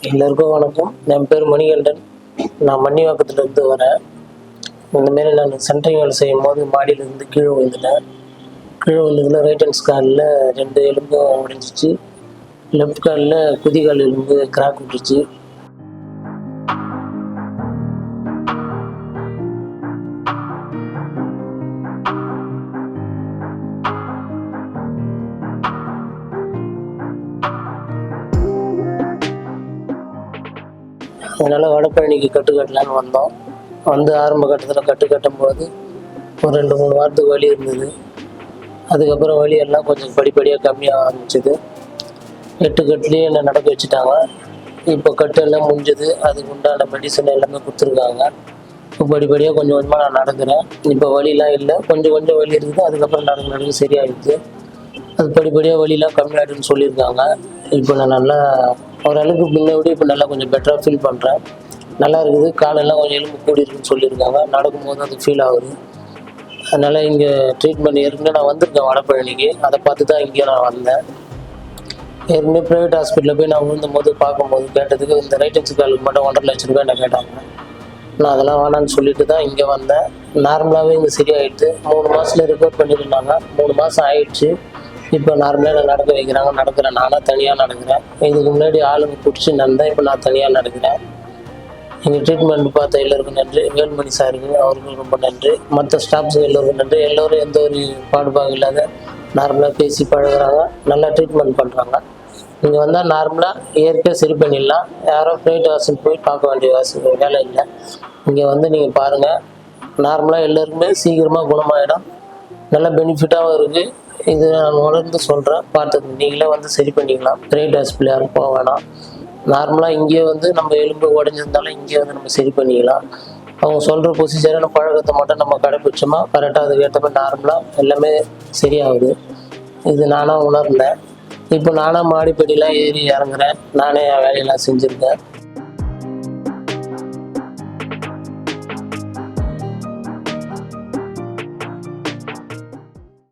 எல்லாருக்கும் வணக்கம். என் பேர் மணிகண்டன் நான் மன்னிவாக்கத்துலேருந்து வரேன். இந்தமாரி நான் சென்ட்ரிங் வேலை செய்யும் போது மாடியிலேருந்து கீழே விழுந்துட்டேன். கீழே விழுந்ததுல ரைட் ஹேண்ட் காலில் ரெண்டு எலும்பும் உடைஞ்சிச்சு. லெஃப்ட் காலில் குதிகால் எலும்பு கிராக் விட்டுருச்சு அதனால் வடப்பழனிக்கு கட்டு கட்டலான்னு வந்தோம். வந்து ஆரம்ப கட்டத்தில் கட்டு கட்டும்போது ஒரு ரெண்டு மூணு வாரத்துக்கு வலி இருந்தது. அதுக்கப்புறம் வலி எல்லாம் கொஞ்சம் படிப்படியாக கம்மியாக ஆரம்பிச்சது. எட்டு கட்டுலேயே என்னை நடக்க வச்சுட்டாங்க. இப்போ கட்டெல்லாம் முடிஞ்சது. அதுக்கு உண்டான மெடிசன் எல்லாமே கொடுத்துருக்காங்க. இப்போ படிப்படியாக கொஞ்சம் கொஞ்சமாக நான் நடக்கிறேன் இப்போ வலிலாம் இல்லை. கொஞ்சம் கொஞ்சம் வலி இருக்குது. அதுக்கப்புறம் நடக்க நடக்க சரியாயிடுது. அது படிப்படியாக வலிலாம் கம்மியாயிடுன்னு சொல்லியிருக்காங்க. இப்போ நான் நல்லா ஓரளவுக்கு முன்ன விட இப்போ நல்லா கொஞ்சம் பெட்டராக ஃபீல் பண்ணுறேன் நல்லா இருக்குது. காலெல்லாம் கொஞ்சம் எலும்பு கூடி இருக்குன்னு சொல்லியிருக்காங்க. நடக்கும்போது அது ஃபீல் ஆகுது. அதனால் இங்கே ட்ரீட்மெண்ட் ஏற்கனவே நான் வந்திருக்கேன் வடபழனிக்கு. அதை பார்த்து தான் இங்கே நான் வந்தேன். ஏற்கனவே ப்ரைவேட் ஹாஸ்பிட்டலில் போய் நான் விழுந்தும் போது பார்க்கும்போது கேட்டதுக்கு இந்த ரைட் ஹெச் காலுக்கு மட்டும் ஒன்றரை லட்ச ரூபாய் என்ன கேட்டாங்க. நான் அதெல்லாம் வேணான்னு சொல்லிட்டு தான் இங்கே வந்தேன். நார்மலாகவே இங்கே சரியாயிட்டு மூணு மாதத்தில் ரிப்போர்ட் பண்ணியிருந்தாங்க. மூணு மாதம் ஆயிடுச்சு. இப்போ நார்மலாக நான் நடக்க வைக்கிறாங்க நடக்கிறேன். நானாக தனியாக நடக்கிறேன். இதுக்கு முன்னாடி ஆளுங்க பிடிச்சி நடந்தேன் இப்போ நான் தனியாக நடக்கிறேன். எங்கள் ட்ரீட்மெண்ட் பார்த்த எல்லோருக்கும் நன்றி. வேல்மணி சாருக்கு அவருக்கும் ரொம்ப நன்றி. மற்ற ஸ்டாஃப்ஸுக்கு எல்லோருக்கும் நன்றி. எல்லோரும் எந்த ஒரு பாடுபாடு இல்லாத நார்மலாக பேசி பழகுறாங்க. நல்லா ட்ரீட்மெண்ட் பண்ணுறாங்க நீங்கள் வந்தால் நார்மலாக இயற்கையாக சரி பண்ணிடலாம். யாரும் ஃப்ளைட் வாசல் போய் பார்க்க வேண்டிய வாசல் வேலை இல்லை. இங்கே வந்து நீங்கள் பாருங்கள் நார்மலாக எல்லோருக்குமே சீக்கிரமாக குணமாயிடும். நல்ல பெனிஃபிட்டாகவும் இருக்குது இது நான் உணர்ந்து சொல்கிறேன் பார்த்து நீங்களே வந்து சரி பண்ணிக்கலாம். ப்ரைவேட் ஹாஸ்பிட்டல் யாரும் போக வேணாம். நார்மலாக இங்கேயே வந்து நம்ம எலும்பு உடஞ்சிருந்தாலும் இங்கேயே வந்து நம்ம சரி பண்ணிக்கலாம். அவங்க சொல்கிற ப்ரொசீஜரான பழக்கத்தை மட்டும் நம்ம கடைப்பிடிச்சோமா? கரெக்டாக அதுக்கேற்ற மாதிரி நார்மலாக எல்லாமே சரியாகுது. இது நானாக உணர்ந்தேன். இப்போ நானாக மாடிப்படியெலாம் ஏறி இறங்குறேன். நானே என் வேலையெல்லாம் செஞ்சுருக்கேன்.